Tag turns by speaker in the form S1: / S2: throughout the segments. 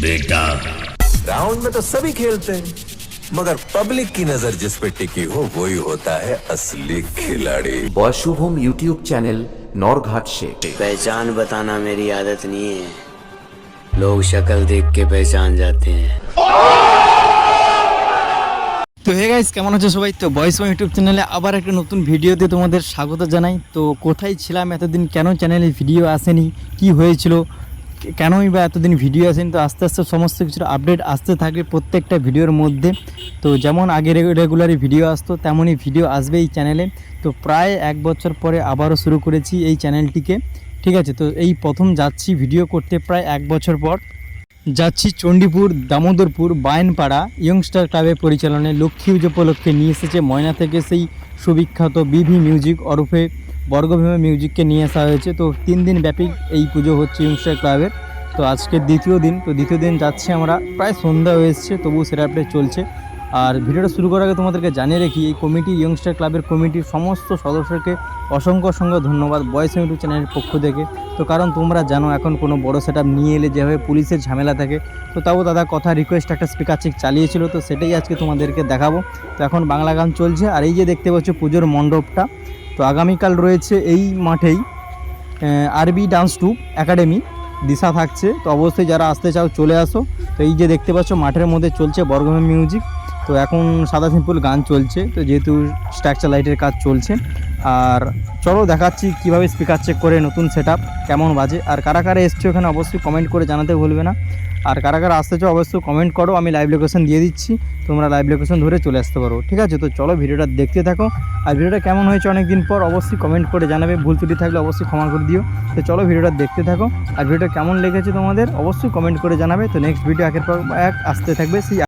S1: बेटा।
S2: राउंड में तो सभी खेलते हैं मगर पब्लिक की नज़र जिस पे टिकी हो वही होता है असली खिलाड़ी।
S3: Boy Shubham YouTube channel Naurghat से
S4: पहचान बताना मेरी आदत नहीं है। लोग शक्ल देख के पहचान जाते हैं।
S5: তো হে গাইস কেমন আছো সবাই? তো বয়েস মাই ইউটিউব চ্যানেলে আবার একটা নতুন ভিডিওতে তোমাদের স্বাগত জানাই। তো কোথায় ছিলাম? এতদিন কেন চ্যানেলে ভিডিও আসেনি? কি হয়েছিল? কেনই বা এতদিন ভিডিও আসেনি? তো আস্তে আস্তে সমস্ত কিছুর আপডেট আসতে থাকবে প্রত্যেকটা ভিডিওর মধ্যে। তো যেমন আগে রেগুলারই ভিডিও আসতো, তেমনই ভিডিও আসবে এই চ্যানেলে তো প্রায় এক বছর পরে আবারও শুরু করেছি এই চ্যানেলটিকে ঠিক আছে? তো এই প্রথম যাচ্ছি ভিডিও করতে প্রায় এক বছর পর। যাচ্ছি চণ্ডীপুর, দামোদরপুর, বায়নপাড়া ইয়ংস্টার ক্লাবের পরিচালনায়। লক্ষ্মী পুজো উপলক্ষে নিয়ে এসেছে ময়না থেকে সেই সুবিখ্যাত বিভি মিউজিক ওরফে বর্গভীমা মিউজিককে নিয়ে আসা হয়েছে। তো তিন দিন ব্যাপী এই পুজো হচ্ছে ইয়ংস্টার ক্লাবের তো আজকে দ্বিতীয় দিন, তো দ্বিতীয় দিন যাচ্ছি আমরা। প্রায় সন্ধ্যা হয়ে এসছে, তবুও সেটা চলছে। আর ভিডিওটা শুরু করার আগে তোমাদেরকে জানিয়ে রাখি, এই কমিটি ইয়ংস্টার ক্লাবের কমিটির সমস্ত সদস্যকে অসংখ্য অসংখ্য ধন্যবাদ বয়েস ইউটিউব চ্যানেলের পক্ষ থেকে। তো কারণ তোমরা জানো, এখন কোনো বড় সেট নিয়ে এলে যেভাবে পুলিশের ঝামেলা থাকে, তো তাও দাদা কথা রিকোয়েস্ট একটা স্পিকার চেক চালিয়েছিল, তো সেটাই আজকে তোমাদেরকে দেখাবো। তো এখন বাংলা গান চলছে, আর এই যে দেখতে পাচ্ছ পুজোর মণ্ডপটা, তো আগামীকাল রয়েছে এই মাঠেই আরবি ডান্স টুপ একাডেমি দিশা থাকছে। তো অবশ্যই যারা আসতে চাও চলে আসো। তো এই যে দেখতে পাচ্ছ মাঠের মধ্যে চলছে বর্গভূমি মিউজিক তো এখন সাদা সিম্পল গান চলছে, তো যেহেতু স্ট্রাকচার লাইটের কাজ চলছে, আর চলো দেখাচ্ছি কীভাবে স্পিকার চেক করে নতুন সেট কেমন বাজে, আর কারা কারা এসছো ওখানে অবশ্যই কমেন্ট করে জানাতে ভুলবে না, আর কারা কারা আসতে চাও অবশ্যই কমেন্ট করো, আমি লাইভ লোকেশন দিয়ে দিচ্ছি, তোমরা লাইভ লোকেশন ধরে চলে আসতে পারো, ঠিক আছে? তো চলো ভিডিওটা দেখতে থাকো, আর ভিডিওটা কেমন হয়েছে অনেক দিন পর অবশ্যই কমেন্ট করে জানাবে, ভুল ত্রুটি থাকলে অবশ্যই ক্ষমা করে দিও, তো চলো ভিডিওটা দেখতে থাকো, আর ভিডিওটা কেমন লেগেছে তোমাদের অবশ্যই কমেন্ট করে জানাবে, তো নেক্সট ভিডিও একের পর এক আসতে থাকবে সেই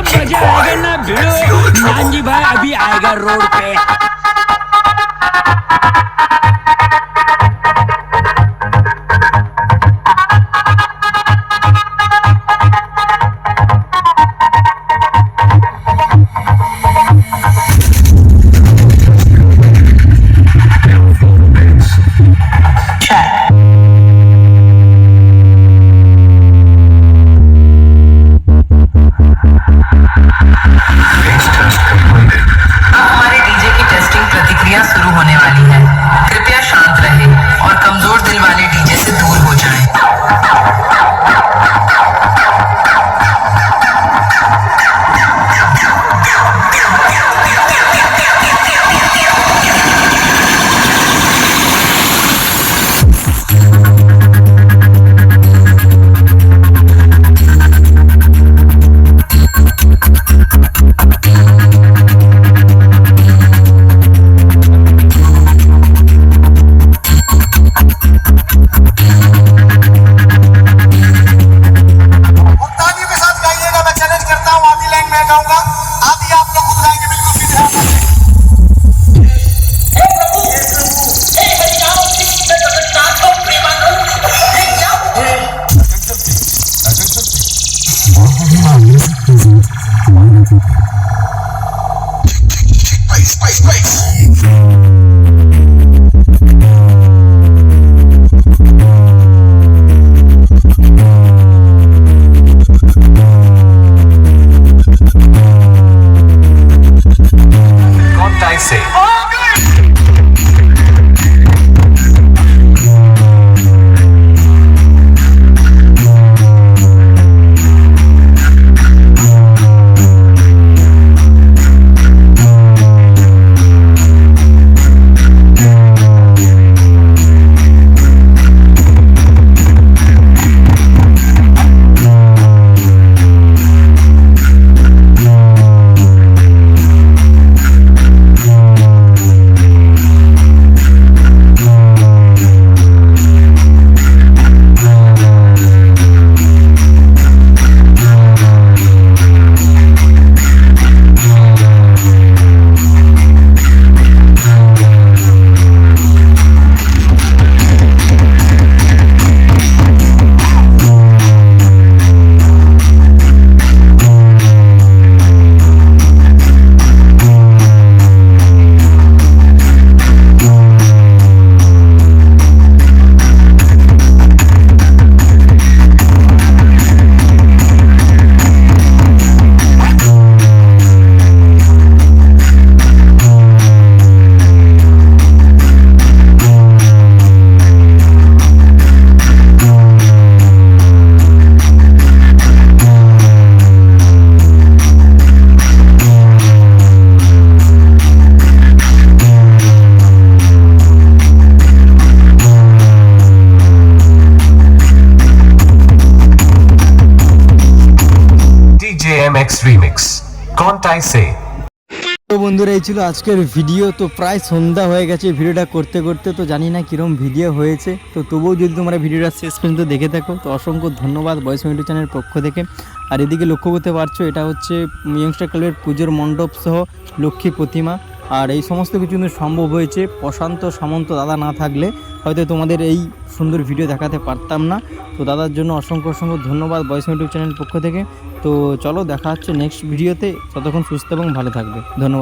S6: मज़ा आएगा ना भिड़ो। नानजी भाई अभी आएगा रोड पे।
S7: Nuevo Nevada. Say. Say.
S5: তো বন্ধুরা, এই ছিল আজকের ভিডিও। তো প্রায় সন্ধ্যা হয়ে গেছে ভিডিওটা করতে করতে। তো জানি না কীরকম ভিডিও হয়েছে। তো তবুও যদি তোমরা ভিডিওটা শেষ পর্যন্ত দেখে থাকো, তো অসংখ্য ধন্যবাদ বয়স ইউটিউব চ্যানেলের পক্ষ থেকে। আর এদিকে লক্ষ্য করতে পারছ, এটা হচ্ছে ইয়ংস্টার ক্লাবের পুজোর মণ্ডপ সহ লক্ষ্মী প্রতিমা। আর এই সমস্ত কিছু কিন্তু সম্ভব হয়েছে। প্রশান্ত সামন্ত দাদা না থাকলে হয়তো তোমাদের এই সুন্দর ভিডিও দেখাতে পারতাম না। তো দাদার জন্য অসংখ্য অসংখ্য ধন্যবাদ বয়স ইউটিউব চ্যানেল পক্ষ থেকে। তো চলো দেখা হচ্ছে নেক্সট ভিডিওতে ততক্ষণ সুস্থ এবং ভালো থাকবে। ধন্যবাদ।